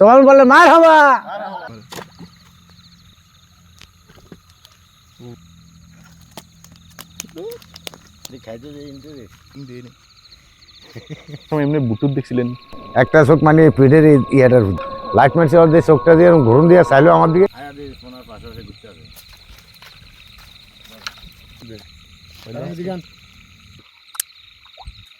তোমার বললে মার হবা এমনি বুটুর দেখছিলেন। একটা চোখ মানে পেটের ইয়াটার লাইট মারছে ওর যে চোখটা দিয়ে ঘুরুন দিয়ে চাইলো আমার দিকে। পাশাপাশি ঘুরতে হবে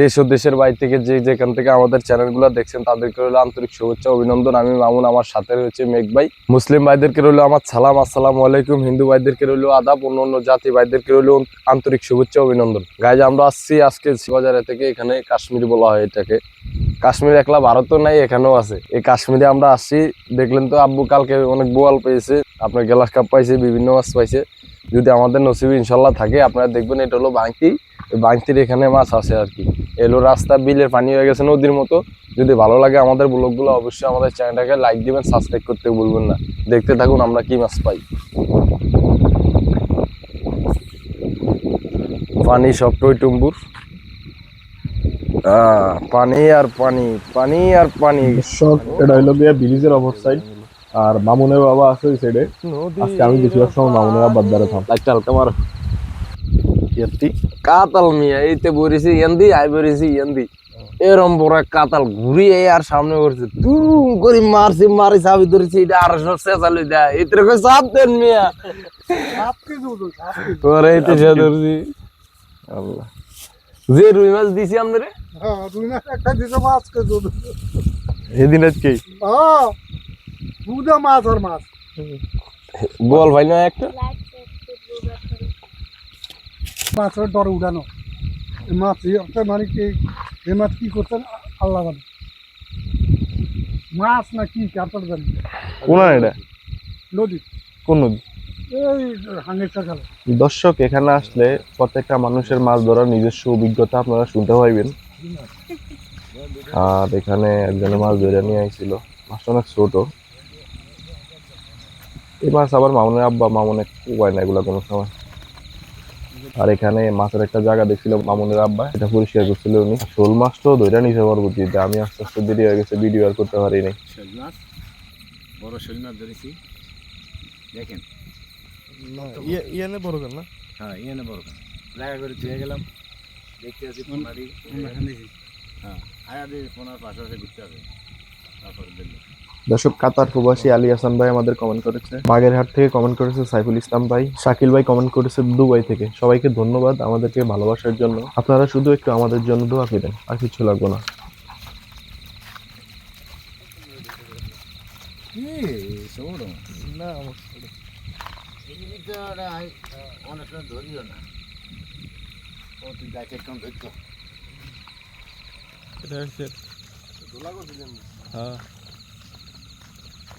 দেশ ও দেশের বাইরে থেকে যে যেখান থেকে আমাদের চ্যানেলগুলো দেখছেন, তাদেরকে রইল আন্তরিক শুভেচ্ছা, অভিনন্দন। আমি মামুন, আমার সাথে রয়েছে মেঘ ভাই। মুসলিম ভাইদেরকে রইল আমার সালাম, আসসালামু আলাইকুম। হিন্দু ভাইদেরকে রইল আদাব অন্য অন্য জাতি ভাইদেরকে রইল আন্তরিক শুভেচ্ছা, অভিনন্দন। গাইজ আমরা আসছি আজকে বাজারে থেকে, এখানে কাশ্মীর বলা হয় এটাকে। কাশ্মীর একলা ভারতও নাই, এখানেও আছে। এই কাশ্মীরে আমরা আসছি, দেখলেন তো আব্বু কালকে অনেক বোয়াল পেয়েছে। আপনার গ্লাস কাপ পাইছে, বিভিন্ন মাছ পাইছে। যদি আমাদের নসিব ইনশাল্লাহ থাকে, আপনারা দেখবেন, এটা হলো বাংতি বাংতির এখানে মাছ আছে আর কি। এলো রাস্তা বিলের পানি হয়ে গেছে নদীর মতো। যদি ভালো লাগে আমাদের ব্লগগুলো অবশ্যই আমাদের চ্যানেলটাকে লাইক দিবেন সাবস্ক্রাইব করতে ভুলবেন না। দেখতে থাকুন আমরা কি মাছ পাই। পানি সব টই টুম্বুর। আহ, পানি আর পানি পানি আর পানি। সব এটা হইল গিয়ে ব্রিজের অপর সাইড আর মামুনের বাবা আছে ওই সাইডে আজকে আমি বেশিরভাগ সময় মামুনের আব্বার দ্বারা থাম। লাইটটা হালকা মার। এত্তি কাতাল মিয়া এইতে বরিছি এন্দি আই বরিছি এন্দি এরম বড় কাতাল ঘুরিয়ে আর সামনে করছে তুম করে মারছি মারি চাবি ধরেছি এটা আর সব চেঁচালি দেয় এতে কই চাপ দেন মিয়া ওরে এইতে সে ধরছি আল্লাহ যে রুই মাছ দিছি আমাদের একটা দিতে মাছ কে দুধ এদিন আজকে হ্যাঁ দুধে মাছ আর মাছ বল ভাই না একটা মাছের ডরে উঠানো মাছ মানে কি এই মাছ কি করছেন আল্লাহ জানে। মাছ না কি কাপড় জানি? কোন এটা? নদী কোন নদী? দর্শক এখানে আসলে প্রত্যেকটা মানুষের মাছ ধরার নিজস্ব অভিজ্ঞতা আপনারা শুনতে পাইবেন। আর এখানে একজনে মাছ ধরে নিয়ে আইছিল। মাছটা অনেক ছোট। এই মাছ আবার মামুনের আব্বা মামুনে উপায় না এগুলো কোনো সময়। আর এখানে মাছের একটা জায়গা দেখছিল মামুনের আব্বা এটা পরিষ্কার করছিল উনি। শোল মাছ মাছটাও ধরে নিতে পারব দিতে আমি আস্তে আস্তে দেরি হয়ে গেছে ভিডিও আর করতে পারি নাই। বড় শৈল মাছ ধরেছি। দেখেন। ইয়ানে বড় কেন না? হ্যাঁ ইয়ে বড় কেন? লাগা করে ধুয়ে গেলাম। দেখতে আছি ফোনারি হ্যাঁ পাশাপাশি ঘুরতে হবে। তারপর দেখব। দর্শক কাতার প্রবাসী আলী হাসান ভাই আমাদের কমেন্ট করেছে। বাগেরহাট থেকে কমেন্ট করেছে সাইফুল ইসলাম ভাই। শাকিল ভাই কমেন্ট করেছে দুবাই থেকে। সবাইকে ধন্যবাদ আমাদেরকে ভালোবাসার জন্য। আপনারা শুধু একটু আমাদের জন্য দোয়া করেন আর কিছু লাগবে না। কি? সৌর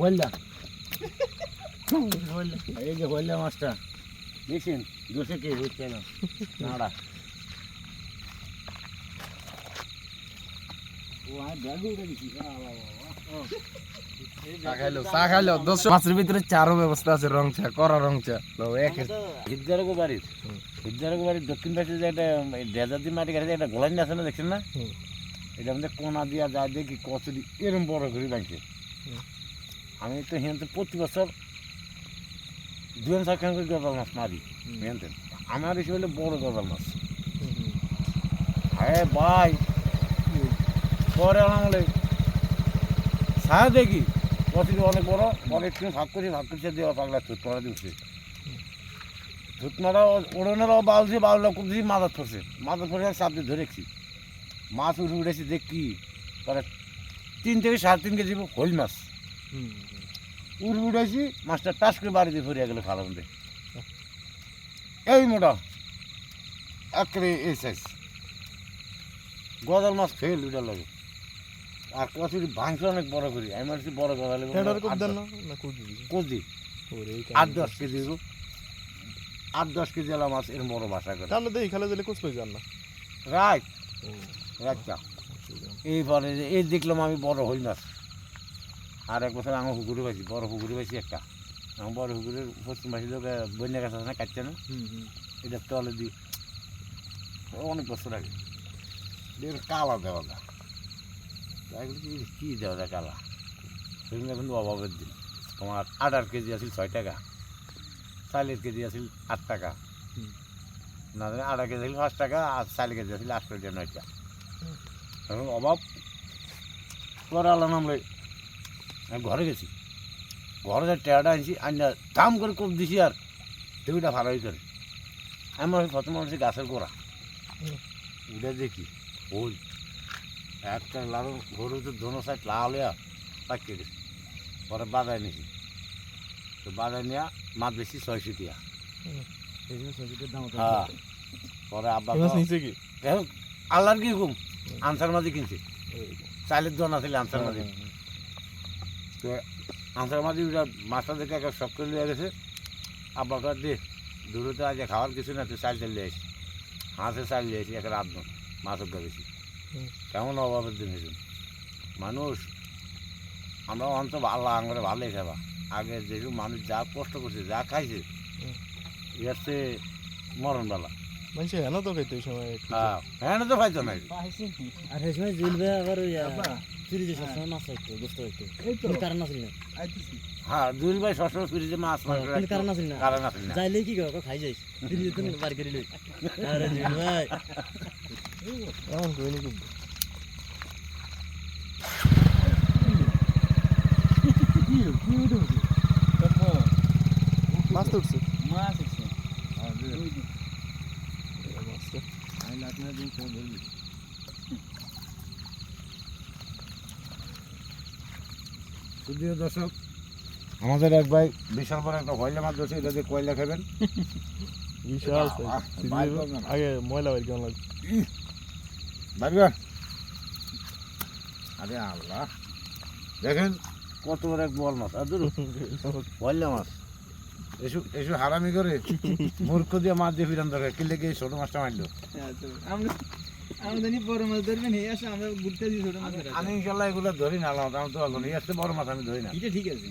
হইলা এই যে হইলা মাছটা। দেখছেন? দোষে কে বুঝছে না নাড়া। মাছের ভিতরে চারও ব্যবস্থা আছে রং চা করা রং চা। এক হিদ্দারক বাড়ির হিদ্দারক বাড়ির দক্ষিণ পাশে যে একটা ডেজার্ট দিয়ে মাটি কাটে একটা গোলাইন আছে না দেখছেন না? এটা আমাদের কোনা দিয়া যায় দেখি কচুরি এরম বড় ঘুরি লাগছে আমি তো হেনতে প্রতি বছর দুজন সাক্ষাৎ করে গরবাল মাছ মারি হেনতে আমার এসে হলে বড় গরবাল মাছ হ্যাঁ ভাই পরে আমলে ছায়া দেখি কচুরি অনেক বড় পরে একটু ভাগ করে ভাগ করছে দেওয়া পাগলা থুত মারা দিচ্ছে থুত মারা ওড়নেরও বাউল দিয়ে বাউল খুব দিয়ে মাথা পড়ছে মাথা পড়ে চাপ দিয়ে ধরেছি। মাছ উঠে উঠেছি দেখি পরে তিন থেকে সাড়ে তিন কেজি হইল মাছ। উড়ে উঠেছি মাছটা টাস করে বাড়ি দিয়ে ফরিয়া গেল খালাম এই মোটা একেবারে এই সাইজ গজাল মাছ ফেল উঠার লাগে। আর কচুরি ভাঙছে অনেক বড় করি। আমি মানছি বড় না কোপ কোদি আট দশ কেজি আট দশ কেজি এলা মাছ এরকম বড় বাসা করে। তাহলে দেই খেলে দিলে কোচ লই যান না। রাইট। রাখতা এইবারে এই দেখলাম আমি বড় হই মাছ। আর এক বছর আমার পুকুরে পাইছি বড় পুকুরে পাইছি একটা। আমার বড় পুকুরের পশ্চিম পাশে লোক বন্যা গাছ আছে না কাটছে না? এটা তলে দি অনেক বছর আগে। এর কালা দেওয়া দা কি দেওয়া যায় কালা? সেদিন কিন্তু অভাবের দিন। তোমার আটার কেজি আছিল ছয় টাকা চালের কেজি আছিল আট টাকা। না জানি আটা কেজি আছিল পাঁচ টাকা আর চাল কেজি আছিল আট টাকা নয় টাকা। এখন অভাব। নামলে আমি ঘরে গেছি। ঘরে যে টেয়াটা আনছি আইনা দাম করে কোপ দিছি আর দুইটা ভালোই করে আমার প্রথম হচ্ছে গাছের গোড়া। উঠে দেখি ওই একটা লাল গরু তো দোনো সাইড লাল হইয়া পাকিয়ে গেছে পরে বাজায় নিছি। তো বাজায় নিয়ে মাছ বেশি ছয়শো টিয়া। হ্যাঁ। পরে আব্বা কি? আল্লাহর কি হুকুম? আনসার মাঝে কিনছি। চালের দোন আছিল আনসার মাঝে তো আনসার মাঝে ওটা মাছটা দেখে একটা শক্ত লিয়ে গেছে। আব্বা কয় দে দূরে তো আজ খাওয়ার কিছু না তুই চাল চাল লিয়ে আসি হাঁসে চাল আসি একটা রাত মাছ উঠে গেছি। কেমন অভাবের দিন হয়েছে মানুষ আমরা অন্ত আল্লাহ আঙ্গরে ভালোই খাবা আগে যেসব মানুষ যা কষ্ট করছে যা খাইছে। এর চেয়ে মরণবেলা। মানুষ হেন তো খাইতে সময় হ্যাঁ হ্যাঁ তো পাইতো না। আর সেই সময় জুলবে আবার ওই ফ্রিজে সবসময় মাছ হইতো গোস্ত হইতো। কিন্তু কারণ আছিল না। হ্যাঁ দুই ভাই সবসময় ফ্রিজে মাছ মাংস কিন্তু কারণ আছিল না। কারণ আছে না। যাইলে কি করো খাই যাইস। ফ্রিজে তুমি বার করে লই। আরে জুল ভাই। এমন কইনি খুব মাছ তো উঠছে। মাছটা। সুপ্রিয় দর্শক আমাদের এক ভাই বিশাল বড় একটা কয়লা মাছ ধরছে এটা দিয়ে কয়লা খাবেন? বিশাল। আগে ময়লা বাইর কেমন লাগে। ভাববেন আরে আল্লাহ। দেখেন কত বড় এক বল মাছ। আর দূর কয়লা মাছ। এসু এসু হারামি করে মূর্খ দিয়ে মাছ দিয়ে ফিরান দরকার কিলে গিয়ে ছোট মাছটা মারলো? আমি ইনশাল্লাহ এগুলো ধরি না আল্লাহ আমি তো পারব না এর বড় মাছ আমি ধরি না। এটা ঠিক আছে।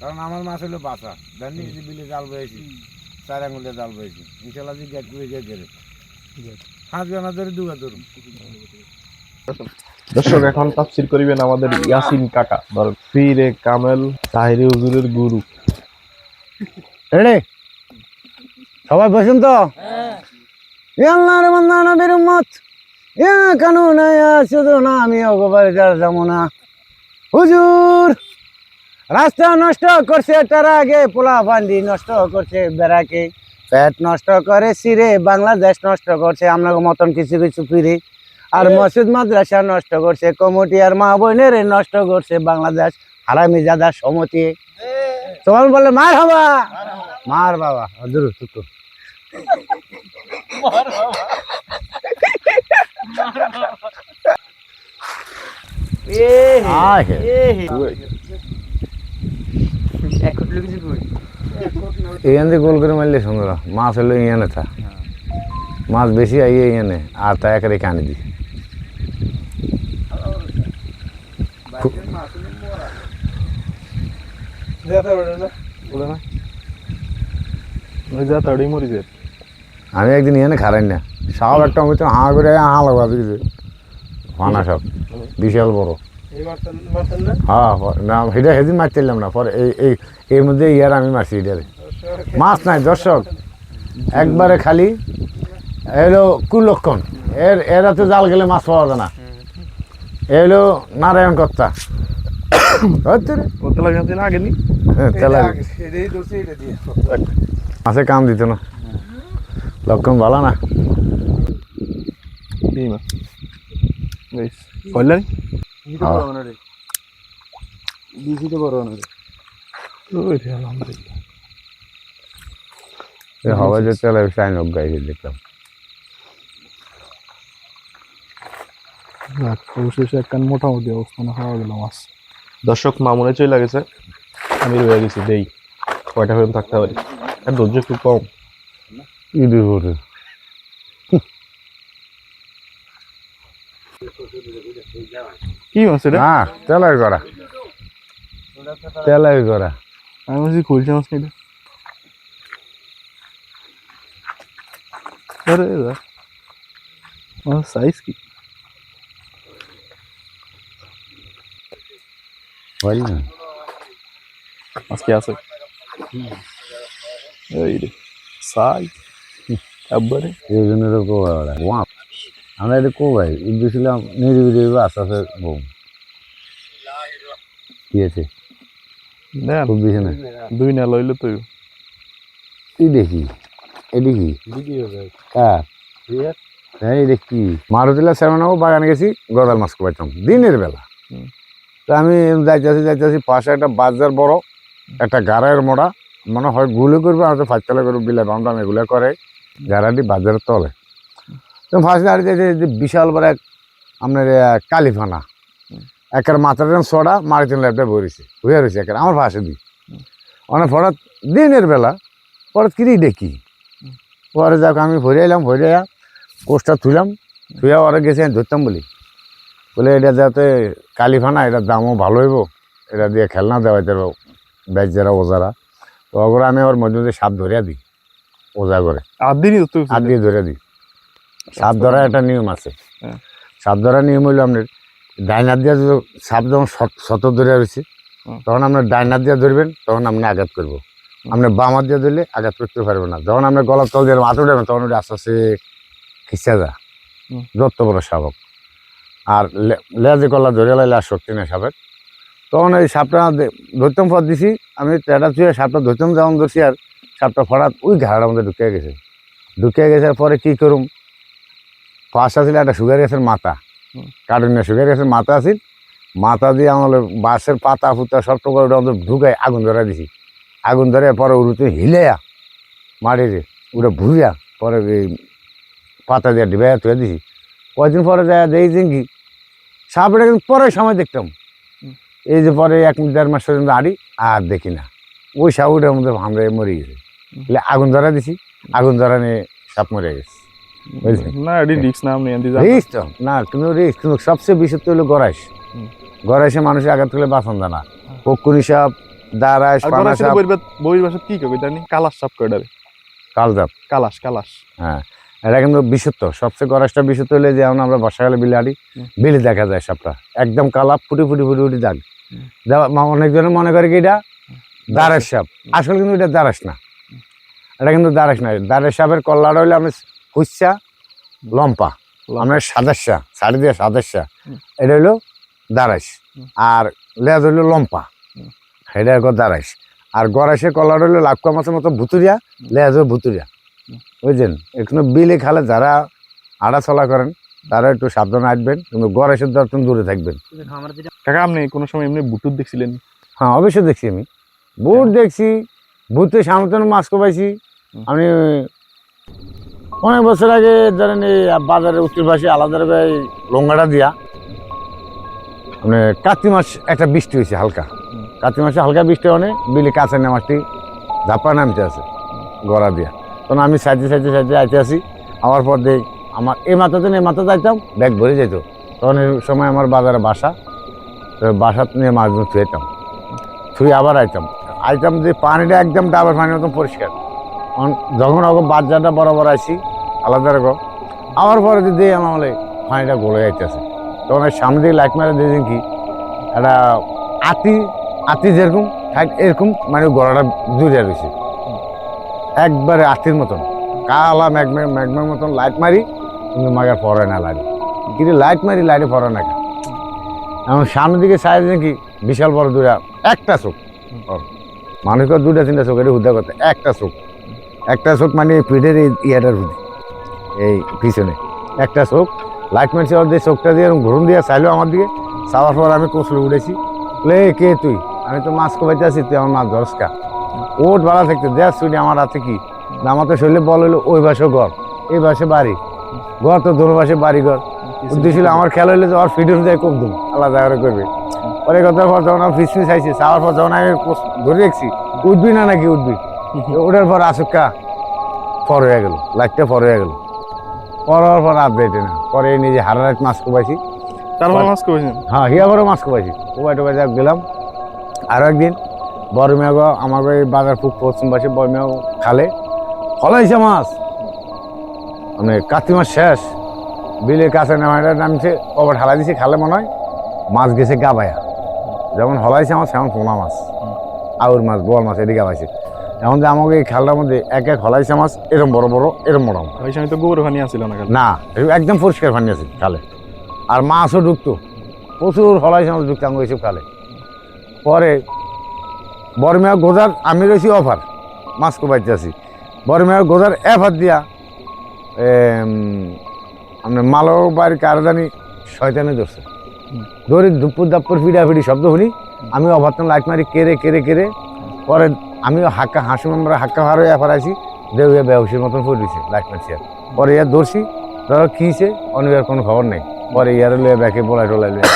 কারণ আমার মাছ হলো বাসা জানি যে বিলে জাল বয়েছি চার আঙুলে জাল বয়েছি ইনশাল্লাহ যে গেট করে গেট। গেলে হাত জানা ধরে দুগা ধরুন। দর্শক এখন তাফসির করিবেন আমাদের ইয়াসিন কাকা। ধর পীরে কামেল তাহিরি হুজুরের গুরু। রেডি? সবাই বসুন তো। আল্লাহর বান্দা নবীর উম্মত। ইয়া কানুন ইয়া শুধু না আমি ওগোবারে যার যাব না। হুজুর রাস্তা নষ্ট করছে তার আগে পোলা পান্ডি নষ্ট করছে বেড়াকে। পেট নষ্ট করে সিরে বাংলাদেশ নষ্ট করছে আমরা মতন কিছু কিছু ফিরে। আর মসজিদ মাদ্রাসা নষ্ট করছে কমিটি আর মা বোনের নষ্ট করছে বাংলাদেশ হারামি জাদা সমতি। তোমার বলে মার হবা। মার বাবা দূর। এখান থেকে গোল করে মারলে সুন্দর। মাছ হলো ইয়ানে থা। মাছ বেশি আইয়ে ইয়ানে আর তা একেবারে কানে দি। ওই যা তাড়ি মরি যায়। আমি একদিন ইয়ানে খারাই না। সব একটা আমি তো হাঁ করে হাঁ লাগবা দিয়েছে ফানা সব বিশাল বড়। হ্যাঁ না সেটা সেদিন মারছিলাম না পরে এই এই এর মধ্যে ইয়ার আমি মারছি এটারে। মাছ নাই দর্শক একবারে খালি এলো কুলক্ষণ। এর এরা তো জাল গেলে মাছ পাওয়া যায় না। এলো নারায়ণ কর্তা। হ্যাঁ, মাছে কাম দিত না। লক্ষণ ভালো না? এই মাছ বেশ। কইলেন। বিশিতে বড় না ওই রে আলহামদুলিল্লাহ। এই হওয়া যে তেলা সাইন হোক গাইছে দেখলাম। অবশেষে একখান মোটামুটি অবস্থা না খাওয়া গেল মাছ। দর্শক মামুনে চলে গেছে। আমি রয়ে গেছি দেই। কয়টা পর্যন্ত থাকতে পারি? আর ধৈর্য একটু কম। ইদি করে কি মাছ এটা না তেলাই করা তেলাই করা আমি বলছি খুলছে মাছ এটা আরে দা মাছ সাইজ কি হয় না মাছ কি আছে এই রে সাইজ একবারে? এই জন্য তো কোবাই ওরা। ওয়া আমরা এটা কোবাই উদ্দেশ্যলাম নিরিবিলি আস্তে আস্তে বউ। কি আছে? দেন খুব বেশি না। দুই না লইলে তো কি দেখি এটি কি কার? হ্যাঁ এটা কি। মারুতিলা সেমানাও বাগানে গেছি গদাল মাছ কোবাইতাম দিনের বেলা। তো আমি যাইতেছি যাইতেছি পাশে একটা বাজার বড় একটা গাড়ায়ের মোড়া। মনে হয়গুলো করবে হয়তো ফাঁচতলা করবে বিলাই বামটাম এগুলো করে গাড়াটি বাজারের তলে তো ফার্স্ট দাঁড়িয়ে যে বিশাল বড় এক আপনার কালিফানা। একের মাথাটা সোডা মারিতেন ল্যাপটা ভরেছে হয়ে রয়েছে। একের, আমার পাশে দিই অনেক হঠাৎ দিনের বেলা পরে কিরি দেখি। পরে যাক, আমি ভরে এলাম, ভরে কোষটা তুলাম তুইয়া ওরা গেছে ধরতাম বলি। বলে, এটা যাতে কালিফানা, এটার দামও ভালো হইব। এটা দিয়ে খেলনা দেওয়া যেত ব্যাচ যারা, ওজারা। তো ওগুলো আমি ওর মধ্যে সাপ ধরিয়া দিই। ওজা করে। আর দিনই তো হাত দিয়ে ধরে দিই। সাপ ধরার একটা নিয়ম আছে। হ্যাঁ। সাপ ধরার নিয়ম হইল আপনার ডাইনার দিয়ে যদি সাপ যখন শত- শত ধরে রয়েছে তখন আপনার ডাইনার দিয়ে ধরবেন তখন আপনি আঘাত করব। আপনি বাম হাত দিয়ে ধরলে আঘাত করতে পারবেন না। যখন আপনি গলার তল দিয়ে মাথা উঠাবেন তখন ওটা আস্তে আস্তে খিচা যা। যত বড় শাবক আর লেজে গলা ধরে লাইলে আর শক্তি নেই সাপের। তখন ওই সাপটা ধরতাম পর দিছি আমি টেটা চুয়ে সাপটা ধরতাম যেমন ধরছি আর সাপটা ফরাত ওই ঘাড়ার মধ্যে ঢুকে গেছে। ঢুকে গেছে পরে কি করুম? পাশা ছিল একটা সুগার গাছের মাথা। কার্টুনের সুগার গাছের মাথা আছিল। মাথা দিয়ে আমার বাঁশের পাতা ফুতা সব টুকরো ওটা আমাদের ঢুকাই আগুন ধরা দিছি। আগুন ধরে পরে উড়ুতে হিলেয়া মাটিতে ওটা ভুইয়া পরে এই পাতা দিয়ে ডিবাইয়া তুলে দিছি। কয়েকদিন পরে যায় দেখছি কি সাপটা কিন্তু পরে সময় দেখতাম। এই যে পরে এক দেড় মাস পর্যন্ত আড়ি আর দেখি না। ওই সাপটার মধ্যে ভাঙড়ে মরে গেছে। আগুন ধরা দিছি আগুন ধরা নিয়ে সাপ মরে গেছে? না রিক্স না তো। কিন্তু সবচেয়ে বিশেষ তো হলো গরাইস হুম। মানুষের আঘাত করলে বাসন জানা পক্ষুনি সাপ পানা ভাষা কি কই জানি কালাস সাপ কইডারে কালজাপ কালাস কালাস হ্যাঁ। এটা কিন্তু বিশুদ্ধ। সবচেয়ে গরাসটা বিশুদ্ধ হলে যে আমরা বর্ষাকালে বিলে আড়ি। বিলে দেখা যায় সাপটা। একদম কালা ফুটি ফুটি ফুটি ফুটি দাগ। অনেকজনে মনে করে কি এটা? দারাস সাপ। আসলে কিন্তু এটা দারাস না। এটা কিন্তু দারাস না দারাস সাপের কল্লাটা হইলে আপনি কুচ্ছা লম্পা। আমরা সাদাসা শাড়ি দিয়ে সাদাসা এটা হইল দারাস হুম। আর লেজ হইল লম্পা। এটা একো দারাস আর গরাসের কল্লাটা হইল লাক্কা মাছের মতো ভুতুরিয়া লেজ হইল ভুতুরিয়া। হুম। বুঝছেন? এখানে বিলে খালে যারা আড়া চলা করেন তারা একটু সাবধানে আসবেন কিন্তু গরাসের দর্শন দূরে থাকবেন। কাকা আপনি কোনো সময় এমনি বুটুর দেখছিলেন? হ্যাঁ অবশ্যই দেখছি আমি। বুট দেখছি বুটে সামতন মাছ কোপাইছি। হুম। আমি অনেক বছর আগে ধরেন এই বাজারের উত্তর পাশে আলাদা এই লঙ্গাটা দিয়া মানে কার্তিক মাস একটা বৃষ্টি হয়েছে হালকা। কার্তিক মাসে হালকা বৃষ্টি অনেক বিলে কাছে নামাজটি ধাপা নামতে আছে গড়া দিয়া। তখন আমি সাইডে সাইডে সাইডে আইতে আসি আমার পর দেখ আমার এই মাথাতে এই মাথা যাইতাম ব্যাগ ভরে যেত তখন এই সময় আমার বাজারে বাসা তো বাসা নিয়ে মাছ মাছগুলো থুয়েতাম থুয়ে আবার আইতাম। আইতাম যে পানিটা একদম ডাবের পানির মতন পরিষ্কার। যখন ওকে বাচ্চাটা বরাবর আইসি আলাদা রকম আমার পরে যদি আমার বলে পানিটা গলে যাইতেছে তখন ওই সামনে দিকে লাইট মারে দিয়ে কি একটা আতি আতি যেরকম থাক এরকম মানে গলাটা জুড়ে রয়েছে একবারে আতির মতন কালা ম্যাগমে ম্যাগমের মতন লাইট মারি কিন্তু মাগার পরে না লাইট কিন্তু লাইট মারি লাইটে পরে না এখন সামনের দিকে সাইড দেখি বিশাল বড় দুটা একটা চোখ। ওর মানুষের দুটা তিনটা চোখ এটা হুদা করতে একটা চোখ। একটা চোখ মানে পিঠের ইয়াটার হুদি এই পিছনে। একটা চোখ লাইট মারছে ওর যে চোখটা দিয়ে ঘুরুন দিয়ে চাইলো আমার দিকে, চাওয়ার পর আমি কৌশলে উঠেছি। লে কে তুই? আমি তো মাছ কোপাইতে আছি তুই আমার মাছ ধরস কা ওট ভাড়া থাকতে দেখ শুনি আমার আছে কি? আমার তো শরীরে বল হইল, ওই পাশে ঘর, এই বাসে বাড়ি। ঘর তো দোনো পাশে বাড়ি ঘর। উদ্দেশ্য আমার খেলা হইলে তো আর ফিট অনুযায়ী কম দেবো আলাদা করে করবে। পরে কথা পর যখন আমি ফিস আইছি, চাওয়ার পর যখন আমি ধরে রেখছি উঠবি না নাকি উঠবি? তো ওঠার পর আসুকা পর হয়ে গেল লাইটটা পর হয়ে গেল। পর হওয়ার পর আর দেটে না পরে নিজে হারা রাত মাছ কোপাইছি তারপর মাছ করেছেন হ্যাঁ হিয়াবারও মাছ কোপাইছি কোপাই টোপাই যাক গেলাম। আরও একদিন বড় মেয়াগো আমাকে এই বাজার পুক পশ্চিম পাশে বড় মেয়াগো খালে। ফলাইছে মাছ। মানে কার্তিক মাস শেষ। বিলের কাছে নামাইটা নামছে কবার ঢালা দিছে খালে মনে হয় মাছ গেছে গাবায়া যেমন হলাইছে আমার সেমন পোনা মাছ। আউর মাছ বোয়াল মাছ এদিকে গাবাইছে এখন যে আমাকে এই খালটার মধ্যে এক এক হলাইছে মাছ এরম বড় বড় এরম বড়। ওই সময় তো গোবর পানি আসছিল না না একদম পরিষ্কার পানি আছে খালে। আর মাছও ঢুকতো। প্রচুর হলাই মাছ ঢুকতাম ওইসব খালে। পরে বরমেয়া গোজার আমি রয়েছি অফার মাছ কোপাইতে আছি। বরমেয়া গোজার এফ হাত দিয়া আমরা মালো বাড়ি কার জানি শয়তানে ধরছে। ধরি দুপুর দাপ্পুর ফিডা ফিডি শব্দ শুনি আমি অভারতন লাইট মারি কেড়ে কেড়ে কেড়ে পরে আমি হাক্কা হাসু আমরা হাক্কা হারো এফার আছি দেউয়া বেহসির মতন পড়ে দিছে লাইট মারছি আর পরে ইয়ার ধরছি ধরো কিছে অনিবার কোনো খবর নেই। পরে ইয়ার লয়ে ব্যাকে বলাই টলাই লয়ে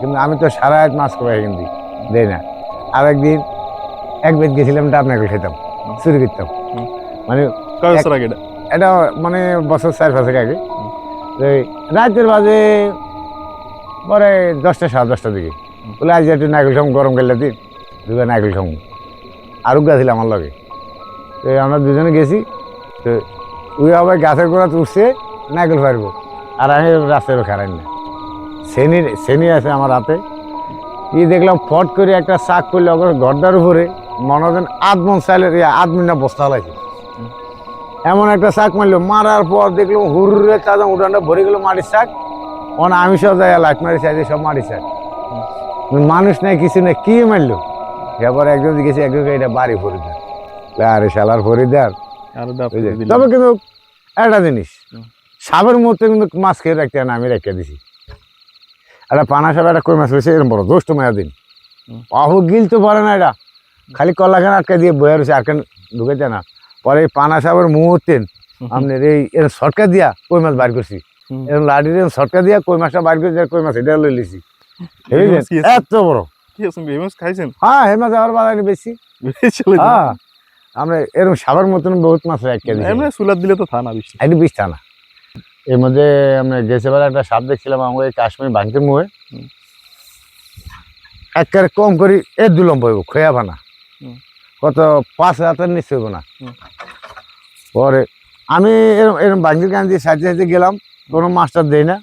কিন্তু আমি তো সারা রাত মাছ কমাই কিন্তু দেই না। আর একদিন এক বেদ গেছিলাম ডাব নাকল খেতাম চুরি করতাম। মানে এটা? মানে বছর চার পাঁচেক আগে। রাতের বাজে পরে দশটা সাড়ে দশটার দিকে। বলে আজ একটু নাইকেল খাম গরম গেলে দিন দুটো নাইকেল খাম আরও গেছিল আমার লগে। তো আমরা দুজনে গেছি, তো ওই আবার গাছের গোড়া উঠছে নাইকেল পারব আর আমি রাস্তায় খারাই না। শ্রেণি শ্রেণি আছে আমার হাতে। কি দেখলাম ফট করে একটা শাক করলে ওখানে গড্ডার উপরে, মনে হয় আধমন চাইলের আধমিনা বস্তা হলাইছে এমন একটা শাক মারলো, মারার পর দেখলাম হুররে চাঁদা উঠানটা ভরে গেল মাটির শাক অন আমি সব যাই লাইট মারি চাইছে সব মাটির শাক মানুষ নাই, কিছু নেই, কি মারলো? এরপর একজন জিজ্ঞেস একজন এটা বাড়ি ফরিদার আরে শালার ফরিদার। তবে কিন্তু একটা জিনিস। সাপের মধ্যে কিন্তু মাছ খেয়ে রাখতে না আমি রেখে দিছি একটা পানা সাপ একটা কই মাছ রয়েছে এরকম বড় দোষ্ট মায়া দিন। অহ গিল তো পারে না এটা খালি কলাখান আটকে দিয়ে বয়ে রয়েছে আটকান ঢুকেছে না পরে এই পানা সাপের মুহূর্তেন আপনার এই এরকম শর্টকা দিয়া কই মাছ বার করছি। এরকম লাঠির এরকম শর্টকা দিয়া কই মাছটা বার করছি কই মাছ এটা লই লিছি? এত বড় কি এই মাছ খাইছেন? হ্যাঁ হে মাছ আবার বাগানে বেশি। হ্যাঁ আমরা এরকম সাপের মতন বহুত মাছ রেখে দিছি এমনি সুলাদ দিলে তো থানা বেশি। একটু বিষ না এর মধ্যে আমরা গেছেবার একটা সাপ দেখছিলাম আমাকে এই কাশ্মীর ভাঙতে মুহে। একেবারে কম করি এ দুলম পাইব খয়া ভানা কত পাঁচ হাজার নিশ্চয় হইব না। পরে আমি এরম এরম ভাঙতির কান দিয়ে সাইতে সাইতে গেলাম কোনো মাস্টার দেই না।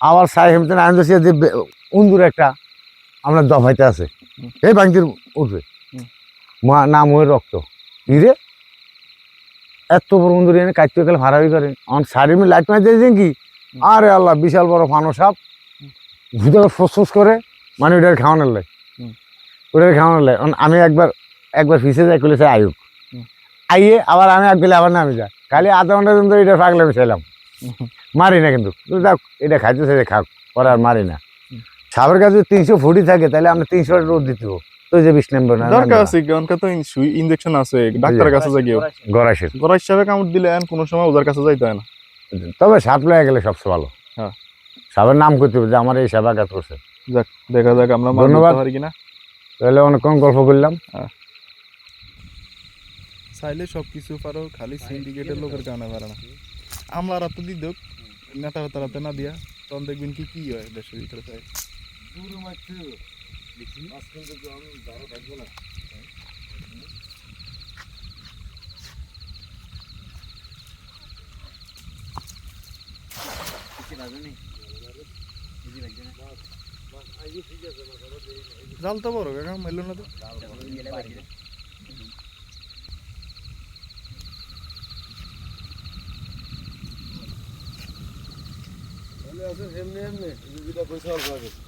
আবার সাই হেমতেন আইন দোষে যে উন্দুর একটা আমরা দফাইতে আছে। এই ভাঙতির উঠবে। মা নাম হয়ে রক্ত। ইরে! এত বড় উন্দুর এনে কাটতে গেলে ভাড়াবি করে আমার শাড়ি মিলে লাইট মারি দিয়েছেন কি? আরে আল্লাহ বিশাল বড় ফানো সাপ। ভিতরে ফোসফোস করে মানে ওটার খাওয়ানোর লাই। হুম। ওটার খাওয়ানোর লাই। আমি একবার একবার ফিসে যাই খুলেছে আয়ুক। আইয়ে আবার আমি এক গেলে আবার নামে যায় খালি আধা ঘণ্টা পর্যন্ত এটা ফাগলে আমি ছিলাম মারি না কিন্তু। তুই যাক এটা খাইতে চাইছে খাক। পরে আর মারি না। সাপের কাছে তিনশো ফুটি থাকে তাহলে আমরা তিনশো রোদ দিতে তো যে বিশ নম্বর না দরকার আছে কারণ তো ইনজেকশন আছে ডাক্তারের কাছে যাই গিয়ে কামড় দিলে কোনো সময় ওদের কাছে যাইতে হয় না। তবে সাপ গেলে সবচেয়ে ভালো। হ্যাঁ। সাপের নাম করতে হবে যে আমার এই সাপ আঘাত করছে। যাক দেখা যাক আমরা ধন্যবাদ। পারি কিনা। তাহলে অনেকক্ষণ গল্প করলাম। চাইলে সব কিছু পারো খালি সিন্ডিকেটের লোকের কারণে পারে না। আমরা রাত দি দোক নেতা হতে রাতে না দিয়া তখন দেখবেন কি কি হয় দেশের ভিতরে। through my too. Askınca canım dara bakma. जाल तर बरोबर का मैलो ना तर असं सेम नेम नाही तुम्ही बिला पैसा आला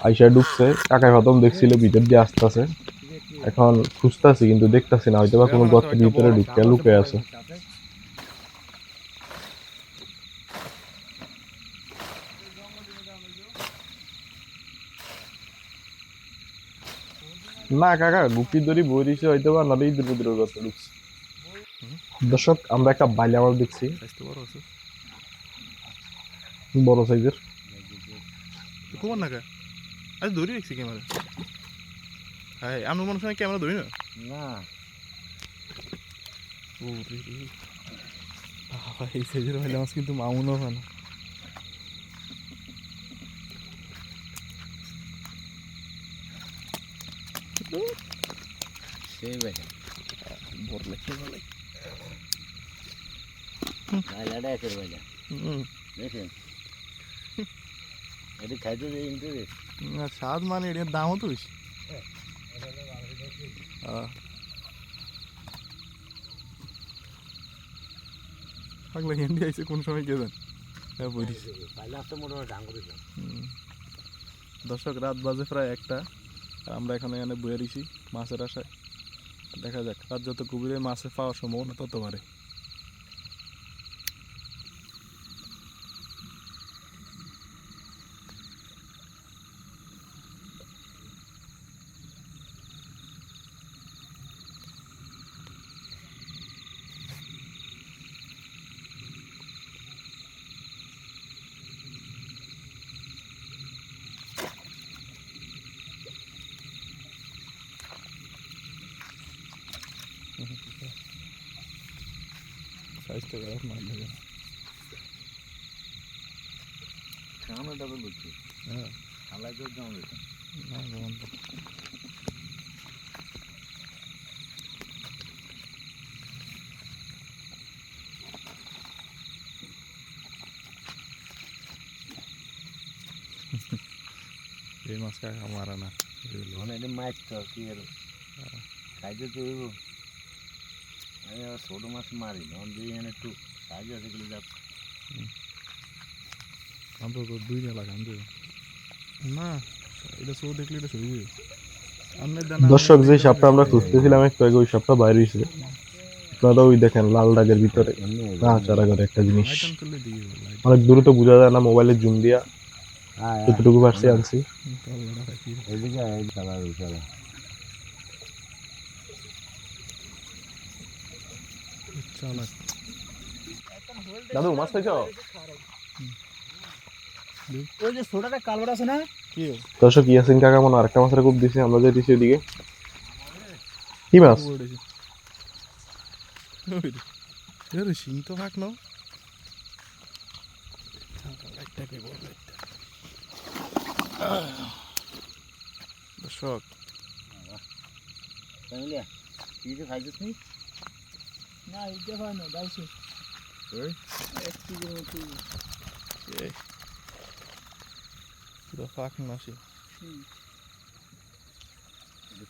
আইসা ঢুকছে কাকা খতম দেখছিল, ভিতর দিয়ে আসতেছে। এখন খুঁজতেছি, কিন্তু দেখতাছি না হয়তো বা কোনো গর্তের ভিতরে ঢুকে লুকে আছে। না, কাকা, গুপি দড়ি বই দিছে হয়তো বা নালে ইঁদুর গর্তে ঢুকছে। দর্শক, আমরা একটা বাইলে আমার দেখছি। বড় সাইজের। আজ ধরে রেখেছি ক্যামেরা। হ্যাঁ আমি মনে সময় ক্যামেরা ধরি না। না। ও রে বাবা, এই সাইজের ভাইলে মাছ কিন্তু মামুনও ভালো সেই বেটা। বললে কি বলে। একের বাইলা হুম। দেখেন। এটি খাইতে যে ইন্টারেস্ট না স্বাদ মানে এটার দামও তো বেশি। হ্যাঁ। পাগলা হেন্ডি আইছে কোন সময় জান? হ্যাঁ বলিস। ডাঙ্গ দর্শক রাত বাজে প্রায় একটা। আর আমরা এখানে এখানে বয়ে রয়েছি মাছের আশায়। দেখা যাক রাত যত গভীরে মাছে পাওয়ার সম্ভাবনা তত বাড়ে। সাইজটা খারাপ না লাগে খাওয়ানো ডাবল হচ্ছে হ্যাঁ আলাই তো জমা দিচ্ছে না বন্ধ এই মাছ কাকা মারা না মানে এটি মাছ তো কি আর খাইতে তো হইব আমি আবার ছোটো মাছ মারি দিয়ে একটু সাইজ আছে গুলো যাক আমরা তো দুই না না এটা শো দেখলে এটা সই দর্শক যে সাপটা আমরা খুঁজতেছিলাম একটু আগে ওই সাপটা বাইরে হয়েছে। আপনারা ওই দেখেন লাল দাগের ভিতরে। চারা করে একটা জিনিস। অনেক দূরে তো বোঝা যায় না মোবাইলে জুম দিয়া যতটুকু পারছি আনছি এদিকে এই চালা ওই চালা চালাক দাদু মাছ পাইছ ওই যে ছোটটা কালবার আছে না? কি? দর্শক ইয়াসিন কাকা মনে আরেকটা মাছের খুব দিছে আমরা যাইতেছি ওদিকে কি মাছ? সিং তো ফাঁক নাও দর্শক। কি যে খাইছিস নি এটা হয় না দাইছে ওই এক কেজির মতো এই। পুরো ফাঁক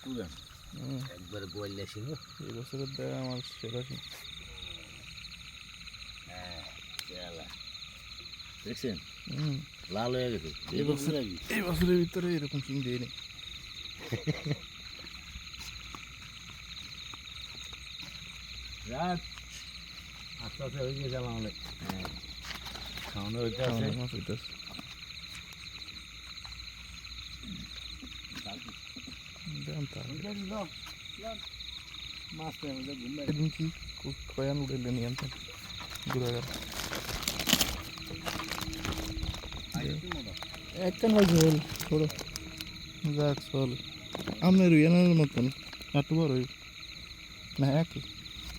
তুলেন হুম। একবারে বললে ছিল এই বছরের দেয় আমার সেরা সিং হ্যাঁ দেখছেন? লাল হয়ে গেছে। এই বছর এই বছরের ভিতরে এরকম সিং দিয়ে নি রাত আস্তে আস্তে হয়ে গেছে আমার অনেক হ্যাঁ খাওয়ানো হইতে আছে খাওয়ানোর মাছ হইতাছে দেন তা মাছ পেয়ে আমাদের ঘুম এদিন কি কয়ান উড়েলে নিয়ে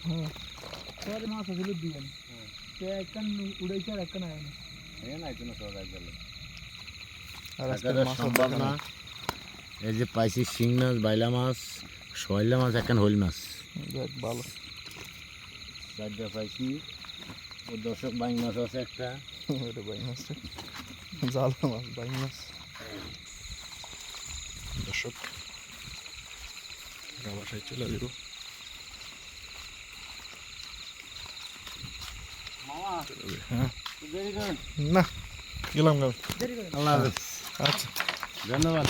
সবাই মাছ আসলে দিবেন সে একখান উড়েছে আর একখান আয় হ্যাঁ না এটা সবাই গেল আর আজকে টাকাটা মাছ সম্ভব সম্ভব না। না এই যে পাইছি শিং মাছ বাইলা মাছ মাছ একখান হইল মাছ। দেখ ভালো। চারটা পাইছি। ও দর্শক বাইং মাছ আছে একটা। এটা বাইং মাছটা জাল মাছ বাইং মাছ। দর্শক বাসায় চলে যাব না গেলাম গেলাম। আল্লাহ আচ্ছা। ধন্যবাদ।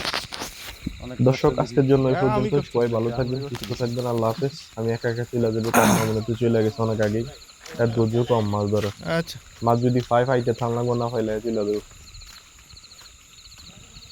দর্শক আজকের জন্য এই হ্যাঁ, আমি পর্যন্ত সবাই ভালো থাকবেন সুস্থ থাকবেন আল্লাহ হাফেজ। আমি একা একা চিলা যাব কারণ মনে তো চলে গেছে অনেক আগেই। আর ধৈর্য কম মাছ ধরো। আচ্ছা। মাছ যদি ফাই ফাইতে থাম লাগবো না ফাইলে চলে যাব।